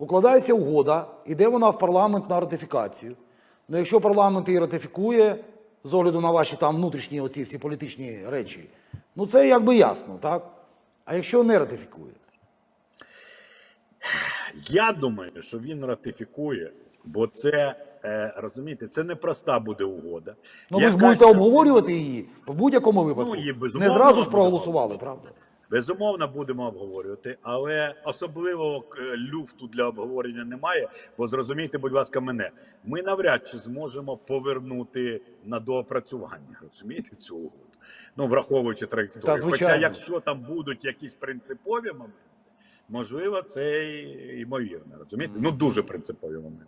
укладається угода, іде вона в парламент на ратифікацію. Ну, якщо парламент її ратифікує, з огляду на ваші там внутрішні оці всі політичні речі, ну це якби ясно, так? А якщо не ратифікує? Я думаю, що він ратифікує, бо це е, розумієте, це не проста буде угода. Ну ви ж будете обговорювати її в будь-якому випадку. Ну, її не зразу ж проголосували, правда? Безумовно, будемо обговорювати, але особливого е, люфту для обговорення немає. Бо зрозумійте, будь ласка, мене. Ми навряд чи зможемо повернути на доопрацювання. Розумієте цю угоду? Ну враховуючи Та, траєкторію. Хоча, якщо там будуть якісь принципові моменти, можливо, це ймовірно. Розумієте? Ну дуже принципові моменти.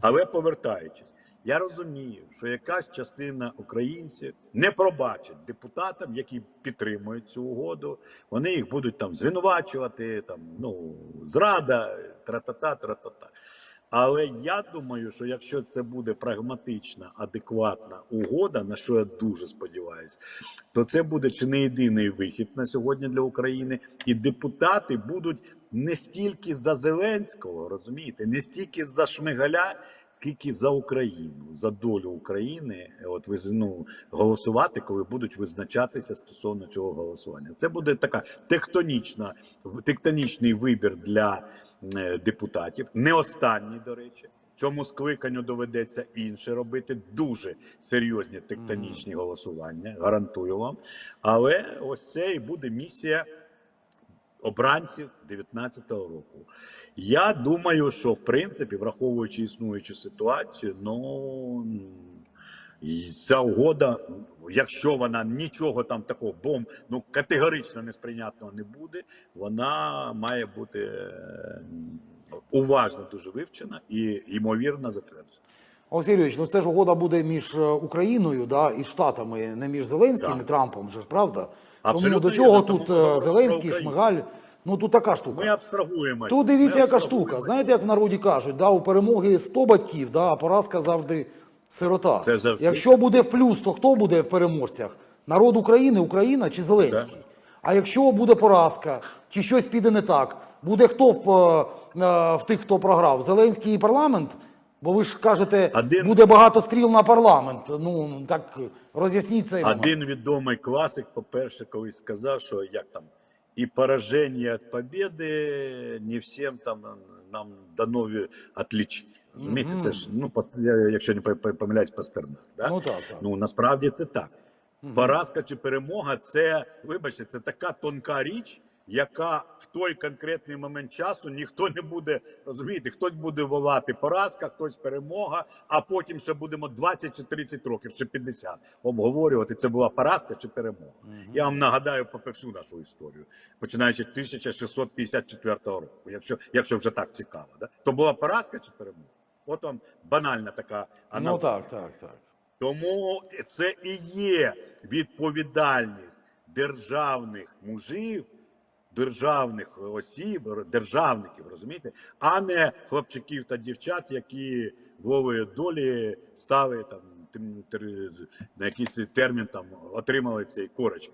Але повертаючись. Я розумію, що якась частина українців не пробачить депутатам, які підтримують цю угоду. Вони їх будуть там звинувачувати, там ну зрада, тра-та-та, тра-та-та. Але я думаю, що якщо це буде прагматична, адекватна угода, на що я дуже сподіваюся, то це буде чи не єдиний вихід на сьогодні для України, і депутати будуть не стільки за Зеленського, розумієте, не стільки за Шмигаля, скільки за Україну, за долю України, от ви ну, голосувати, коли будуть визначатися стосовно цього голосування. Це буде така тектонічна, тектонічний вибір для е, депутатів, не останній, до речі. Цьому скликанню доведеться інше робити дуже серйозні тектонічні голосування, гарантую вам. Але ось це і буде місія обранців 19-го року. Я думаю, що в принципі, враховуючи існуючу ситуацію, ну і ця угода, якщо вона нічого там такого бом, ну категорично несприйнятного не буде, вона має бути е, уважно дуже вивчена і ймовірно затверджена. Олексій Юрійович, ну це ж угода буде між е, Україною да, і Штатами, не між Зеленським Так. і Трампом, же ж правда? Абсолютно тому до чого вірно, тут ми е, Зеленський. Шмигаль? Ну тут така штука. Ми абстрагуємося. Тут дивіться, яка штука. Знаєте, як в народі кажуть, да, у перемоги 100 батьків, да, а поразка завжди сирота. Це завжди. Якщо буде в плюс, то хто буде в переможцях? Народ України, Україна чи Зеленський? А якщо буде поразка, чи щось піде не так, буде хто в, е, в тих, хто програв? Зеленський і парламент? Бо ви ж кажете, Один- буде багато стріл на парламент. Ну так роз'ясніть цей момент. Один відомий класик, по-перше, колись сказав, що як там і пораження від побіди не всім там нам дано отличні. Розумієте, це ж ну пос- я- якщо не по- по- помиляюсь, Пастернак. Да? Ну, так, так. Ну насправді це так. Поразка чи перемога це, вибачте, це така тонка річ, яка в той конкретний момент часу ніхто не буде розумієте, хтось буде волати поразка, хтось перемога, а потім ще будемо 20 чи 30 років, чи 50 обговорювати, це була поразка чи перемога. Я вам нагадаю по всю нашу історію, починаючи з 1654 року, якщо, якщо вже так цікаво, да? то була поразка чи перемога? От вам банальна така Ну так, так, так. Тому це і є відповідальність державних мужів, державних осіб, державників, розумієте, а не хлопчиків та дівчат, які вової долі стали там на якийсь термін там отримали цей корочки.